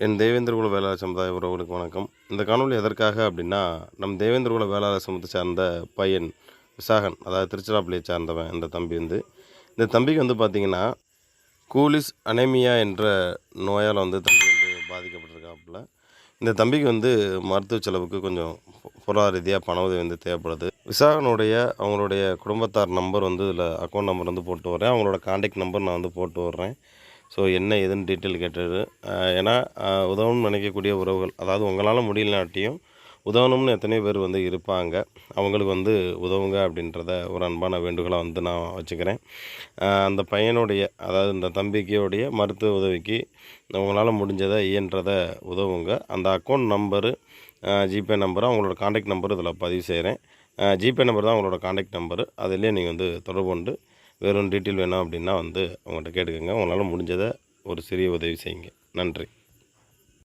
என் தேவேந்திரகுல வேளாளர் சமுதாய உறவுகளுக்கு வணக்கம். இந்த காணொலி எதற்காக அப்படின்னா நம் தேவேந்திரகுல வேளாளர் சமூகத்தை சார்ந்த பையன் விசாகன் அதாவது திருச்சிராப்பள்ளியை சார்ந்தவன் இந்த தம்பி வந்து. இந்த தம்பிக்கு வந்து பார்த்திங்கன்னா கூலிஸ் அனேமியா என்ற நோயால் வந்து தம்பி வந்து பாதிக்கப்பட்டிருக்காப்புல. இந்த தம்பிக்கு வந்து மருத்துவ செலவுக்கு கொஞ்சம் பொ- பொருளாதார ரீதியாக பண உதவி வந்து தேவைப்படுது. விசாகனுடைய அவங்களுடைய குடும்பத்தார் நம்பர் வந்து இதில் அக்கௌண்ட் நம்பர் வந்து போட்டு வரேன் அவங்களோட கான்டாக்ட் நம்பர் நான் வந்து போட்டு வர்றேன். ஸோ என்ன ஏதுன்னு டீட்டெயில் கேட்டது. ஏன்னா உதவணும்னு நினைக்கக்கூடிய உறவுகள் அதாவது உங்களால் முடியலனாட்டியும் உதவணும்னு எத்தனையோ பேர் வந்து இருப்பாங்க. அவங்களுக்கு வந்து உதவுங்க அப்படின்றத ஒரு அன்பான வேண்டுகோளாக வந்து நான் வச்சுக்கிறேன். அந்த பையனுடைய அதாவது இந்த தம்பிக்கையோடைய மருத்துவ உதவிக்கு உங்களால் முடிஞ்சதை இயன்றதை உதவுங்க. அந்த அக்கௌண்ட் நம்பரு ஜிபே நம்பரு அவங்களோட காண்டாக்ட் நம்பரு இதில் பதிவு செய்கிறேன். ஜிபே நம்பர் தான் அவங்களோட காண்டாக்ட் நம்பரு அதிலே நீங்கள் வந்து தொடர்பு கொண்டு வேறு டீட்டெயில் வேணும் அப்படின்னா வந்து அவங்கள்ட்ட கேட்டுக்கோங்க. உங்களால் முடிஞ்சதை ஒரு சிறிய உதவி செய்யுங்க. நன்றி.